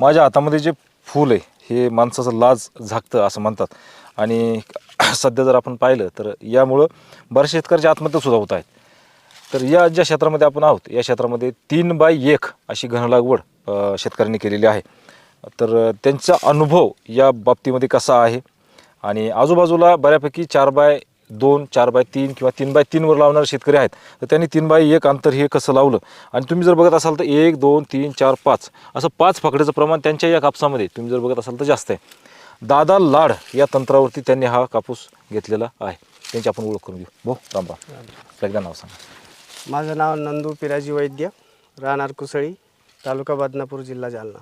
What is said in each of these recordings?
माझ्या हातामध्ये जे फूल आहे हे माणसाचं लाज झाकतं असं म्हणतात. आणि सध्या जर आपण पाहिलं तर यामुळं बऱ्याच शेतकऱ्याच्या आत्महत्यासुद्धा होत आहेत. तर या ज्या क्षेत्रामध्ये आपण आहोत या क्षेत्रामध्ये तीन बाय एक अशी घन लागवड शेतकऱ्यांनी केलेली आहे. तर त्यांचा अनुभव या बाबतीमध्ये कसा आहे? आणि आजूबाजूला बऱ्यापैकी चार बाय दोन चार बाय तीन किंवा तीन बाय तीनवर लावणारे शेतकरी आहेत. तर त्यांनी तीन बाय एक अंतर हे कसं लावलं? आणि तुम्ही जर बघत असाल तर एक दोन तीन चार पाच. असं पाच फकड्याचं प्रमाण त्यांच्या या कापसामध्ये तुम्ही जर बघत असाल तर जास्त आहे. दादा लाड या तंत्रावरती त्यांनी हा कापूस घेतलेला आहे. त्यांची आपण ओळख करून घेऊ. भाऊ राम राम. एकदा नाव सांगा. माझं नाव नंदू पिराजी वैद्य राहणार कुसळी तालुका बदनापूर जिल्हा जालना.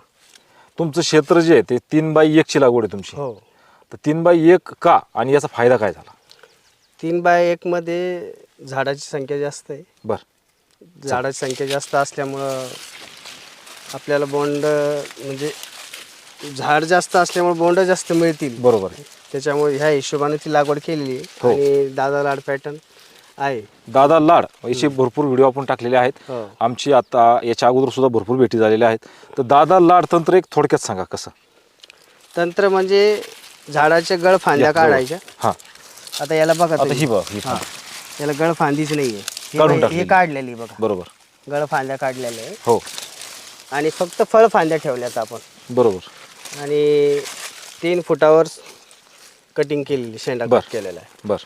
तुमचं क्षेत्र जे आहे ते तीन बाय एकची लागवड आहे तुमची. हो. तर तीन बाय एक का? आणि याचा फायदा काय झाला? तीन बाय एकमध्ये झाडाची संख्या जास्त आहे. बर. झाडाची संख्या जास्त असल्यामुळं आपल्याला बोंड म्हणजे झाड जास्त असल्यामुळे बोंड जास्त मिळतील. बरोबर. आहे त्याच्यामुळे ह्या हिशोबाने ती लागवड केलेली हो. आहे आणि दादा लाड पॅटर्न आहे. दादा लाड याचे भरपूर व्हिडिओ आपण टाकलेले आहेत. हो. आमची आता याच्या अगोदर सुद्धा भरपूर भेटी झालेल्या आहेत. तर दादा लाड तंत्र एक थोडक्यात सांगा कसं? तंत्र म्हणजे झाडाच्या गळ फांद्या. काढायच्या. हां. आता याला बघा आता तुम्ही. ही बघ ही हा. याला गळ फांदीच नाहीये. हे काढून बघ, टाकलेली. काढलेली बघा. बरोबर. गळ फांद्या काढलेल्या आहे हो. आणि फक्त फळ फांद्या ठेवल्यात आपण. बरोबर. आणि तीन फुटावर कटिंग केलेली शेंडा बर. कट केलेला आहे. बर.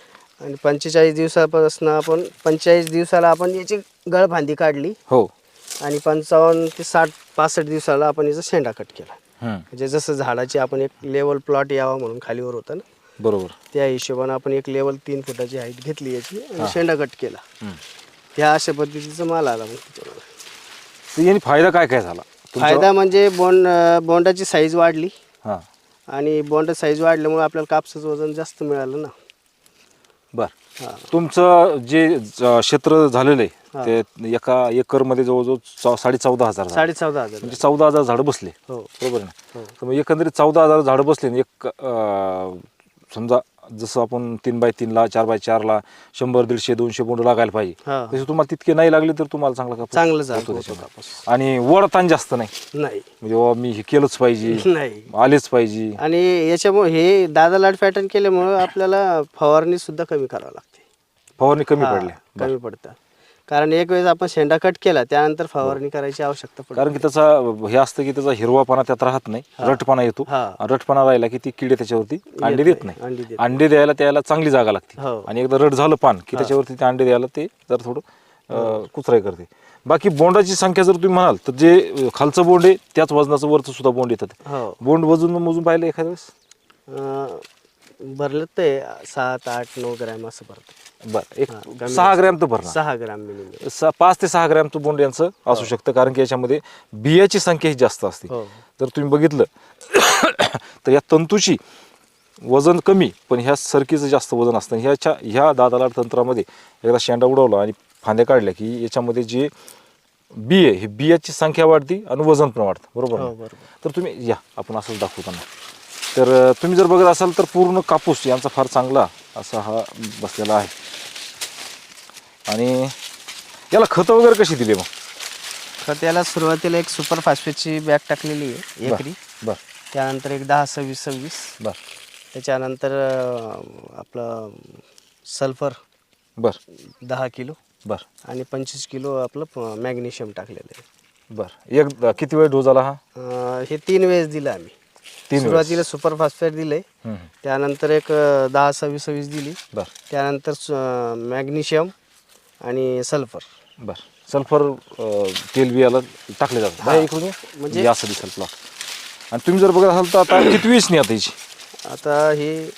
आणि पंचेचाळीस दिवसापासून आपण पंचेचाळीस दिवसाला आपण याची गळ फांदी काढली. हो. आणि पंचावन्न ते साठ पासष्ट दिवसाला आपण याचा शेंडा कट केला. हम्म. म्हणजे जसं झाडाची आपण एक लेवल प्लॉट यावा म्हणून खालीवर होतं ना. बरोबर. त्या हिशोबानं आपण एक लेवल तीन फुटाची हाईट घेतली याची आणि शेंडा कट केला. त्या अशा पद्धतीचा माल आला मग त्याच्यामध्ये. तर याने फायदा काय काय झाला? फायदा म्हणजे बोंड बोंडाची साईज वाढली. हां. आणि बोंड साईज वाढल्यामुळे आपल्याला कापसाचं वजन जास्त मिळालं ना. बर. तुमचं जे ज- क्षेत्र झालेलं आहे ते एका एकरमध्ये जवळजवळ चौ- साडे चौदा हजार झाड. साडे चौदा हजार. म्हणजे चौदा हजार झाडं बसले. हो. बरोबर आहे ना? हो. तर मग एकंदरीत चौदा हजार झाडं बसले आणि एक अं, समजा जसं आपण तीन बाय तीनला चार बाय चारला शंभर दीडशे दोनशे बोंड लागायला पाहिजे. हा. तसे तुम्हाला तितके नाही लागले तर तुम्हाला चांगला कापूस चांगलं झालं होतो होतं त्याच्यामध्ये. कापूस आणि वडतान जास्त नाही. नाही. म्हणजे बाबा मी हे केलंच पाहिजे. नाही. आलेच पाहिजे. आणि याच्यामुळे हे दादा लाट पॅटर्न केल्यामुळं आपल्याला फवारणी सुद्धा कमी करावी लागते. फवारणी कमी हा, पडली कमी पडतं कारण एक वेळेस आपण शेंडा कट केला त्यानंतर फवारणी करायची आवश्यकता पडते. कारण की त्याचा हे असतं की त्याचा हिरवापणा त्यात राहत नाही रटपणा येतो. हा. आणि रटपणा राहिला की ती किडे त्याच्यावरती अंडे देत नाही. अंडी देत अंडे द्यायला त्याला चांगली जागा लागते. हो. आणि एकदा रट झालं पान की त्याच्यावरती ते अंडे द्यायला ते जर थोडं अं, कुचराई करते. बाकी बोंडाची संख्या जर तुम्ही म्हणाल तर जे अं, खालचं बोंड आहे त्याच वजनाचं वरचं सुद्धा बोंड येतात. हो. बोंड वजून मोजून पाहिलं एखाद्या वेळेस? अं, भरलं ते सात आठ नऊ ग्रॅम असं भरतं. बरं एक सहा ग्रॅम तर भरणार सहा ग्रॅम मिनिमम स- पाच ते सहा ग्रॅमचं बोंड यांचं असू शकतं कारण की याच्यामध्ये बियाची संख्या ही जास्त असते. हो. जर तुम्ही बघितलं तर या तंतूची वजन कमी पण ह्या सरकीचं जास्त वजन असतं. आणि ह्याच्या ह्या दादालाड तंत्रामध्ये एकदा शेंडा उडवला आणि फांद्या काढल्या की याच्यामध्ये जे बी आहे हे बियाची संख्या वाढती आणि वजन पण वाढतं. बरोबर हो ना? बरोबर. तर तुम्ही या आपण असंच दाखवताना तर अं, तुम्ही जर बघत असाल तर पूर्ण कापूस यांचा फार चांगला असा हा बसलेला आहे. आणि याला खतं वगैरे कशी दिली मग? तर त्याला सुरुवातीला एक सुपर फॉस्फेटची बॅग टाकलेली आहे एकरी. बर. त्यानंतर एक दहा सव्वीस सव्वीस. बर. त्याच्यानंतर अं, आपलं सल्फर बर. दहा किलो. बर. आणि पंचवीस किलो आपलं मॅग्नेशियम टाकलेलं आहे. बर. एक किती वेळ डोस आला हा? अं, हे तीन वेळेस दिलं आम्ही. तीन. सुरुवातीला सुपर फॉस्फेट दिले. त्यानंतर एक दहा सव्वीस सव्वीस दिली. बर. त्यानंतर मॅग्नेशियम आणि सल्फर बर. सल्फर तेल बियाला टाकले जातात. इकडून. म्हणजे- असं दिसेल प्लॉट आणि तुम्ही जर बघत असाल तर आता किती नाही आता याची? आता हे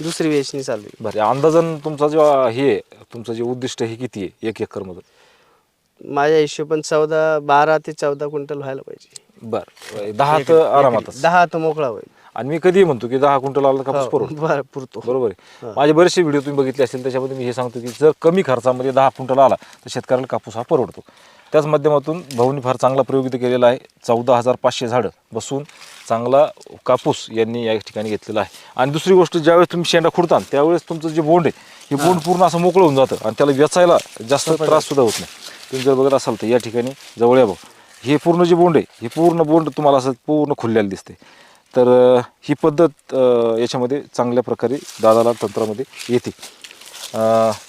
दुसरी वेचणी चालू आहे. बरं अंदाजन तुमचा जो हे तुमचं जे उद्दिष्ट हे किती आहे एक एकरमधून माझ्या हिशोबाने चौदा बारा ते चौदा क्विंटल व्हायला पाहिजे. बर. दहा तर आरामातच दहा तर मोकळा होईल. आणि मी कधी म्हणतो की दहा क्विंटल आला तर कापूस हो, परवडतो बरं पुरतो. बरोबर आहे. माझे बरेचसे व्हिडिओ तुम्ही बघितले असतील त्याच्यामध्ये मी हे सांगतो की जर कमी खर्चामध्ये दहा क्विंटल आला तर शेतकऱ्याला कापूस हा परवडतो. त्याच माध्यमातून भाऊनी फार चांगला प्रयोग इथं केलेला आहे. चौदा हजार पाचशे झाडं बसून चांगला कापूस यांनी या ठिकाणी घेतलेला आहे. आणि दुसरी गोष्ट ज्यावेळेस तुम्ही शेंडा खुडता त्यावेळेस तुमचं जे बोंड आहे हे बोंड पूर्ण असं मोकळं होऊन जातं आणि त्याला वेचायला जास्त त्रास सुद्धा होत नाही. तुम्ही जर बघत असाल तर या ठिकाणी जवळ या भाऊ. हे पूर्ण जे बोंड आहे हे पूर्ण बोंड तुम्हाला असं पूर्ण खुललेलं दिसते तर ही पद्धत याच्यामध्ये चांगल्या प्रकारे दादाला तंत्रामध्ये येते.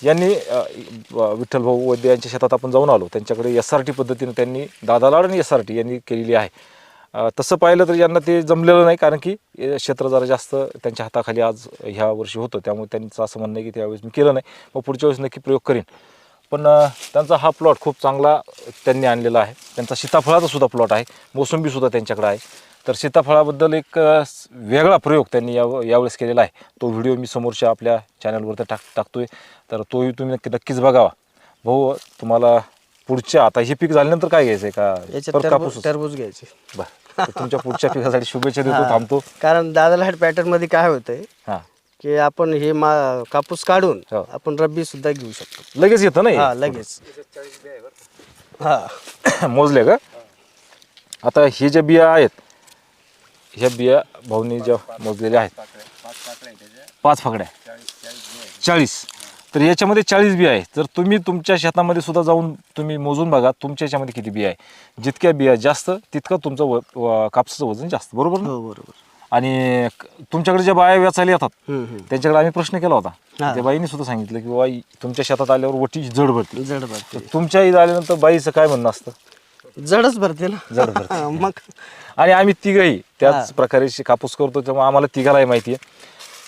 यांनी विठ्ठलभाऊ विठ्ठल भाऊ वैद्य यांच्या शेतात आपण जाऊन आलो. त्यांच्याकडे एस आर टी पद्धतीने त्यांनी दादालाड आणि एस आर टी यांनी केलेली आहे. तसं पाहिलं तर यांना ते जमलेलं नाही कारण की क्षेत्र जरा जास्त त्यांच्या हाताखाली आज ह्या वर्षी होतं. त्यामुळे त्यांचं असं म्हणणं आहे की त्यावेळेस मी केलं नाही. मग पुढच्या वेळेस नक्की प्रयोग करेन. पण त्यांचा हा प्लॉट खूप चांगला त्यांनी आणलेला आहे. त्यांचा सीताफळाचा सुद्धा प्लॉट आहे. मोसंबीसुद्धा त्यांच्याकडे आहे. तर सीताफळाबद्दल एक वेगळा प्रयोग त्यांनी या यावेळेस केलेला आहे. तो व्हिडिओ मी समोरच्या आपल्या चॅनलवरती टाक टाकतोय. तर तोही तुम्ही नक्की नक्कीच बघावा. भाऊ तुम्हाला पुढच्या आता हे पीक झाल्यानंतर काय घ्यायचं आहे का कापूस टरबूज घ्यायचे. बरं. तुमच्या पुढच्या पिकासाठी शुभेच्छा देतो. थांबतो. कारण दादाला हॅट पॅटर्नमध्ये काय होतंय? हां. की आपण हे मा कापूस काढून हो. आपण रब्बी सुद्धा घेऊ शकतो. लगेच येतं ना हा? हे? लगेच. हा. मोजले का? आता हे ज्या बिया आहेत ह्या बिया भाऊनी ज्या मोजलेल्या आहेत पाच फकड्या. चाळीस. तर याच्यामध्ये चाळीस बिया आहे जर तुम्ही तुमच्या शेतामध्ये सुद्धा जाऊन तुम्ही मोजून बघा तुमच्या याच्यामध्ये किती बिया आहे जितक्या बिया जास्त तितकं तुमचं व, व- कापसाचं वजन जास्त. बरोबर ना? हो बरोबर. आणि क- तुमच्याकडे ज्या बाया वेचायला येतात. त्यांच्याकडे आम्ही प्रश्न केला होता. त्या बाईने सुद्धा सांगितलं की बाबा तुमच्या शेतात आल्यावर वटी जड भरते. जड तर भरते तुमच्या इथं आल्यानंतर बाईचं काय म्हणणं असतं? जडच भरते ना. जड भरते. मग? आणि आम्ही तिघही त्याच. प्रकारे शे- कापूस करतो त्यामुळे आम्हाला तिघालाही माहिती आहे.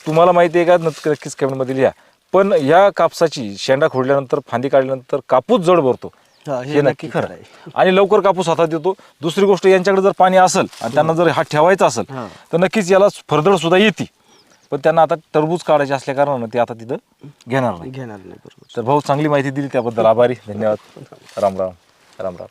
तुम्हाला माहिती आहे का? नक्की- नक्कीच कमेंटमध्ये लिहा. पण या कापसाची शेंडा खोडल्यानंतर फांदी काढल्यानंतर कापूस जड भरतो. हा, हे नक्की खरं आहे. आणि लवकर कापूस हातात येतो. दुसरी गोष्ट यांच्याकडे जर पाणी असेल आणि त्यांना जर हात ठेवायचा असेल हा. तर नक्कीच याला फरदड सुद्धा येते. पण त्यांना आता टरबूज काढायचे असल्या कारणानं ते आता तिथं घेणार नाही. घेणार नाही बरोबर. तर भाऊ चांगली माहिती दिली त्याबद्दल. आभारी. धन्यवाद. राम राम. राम राम.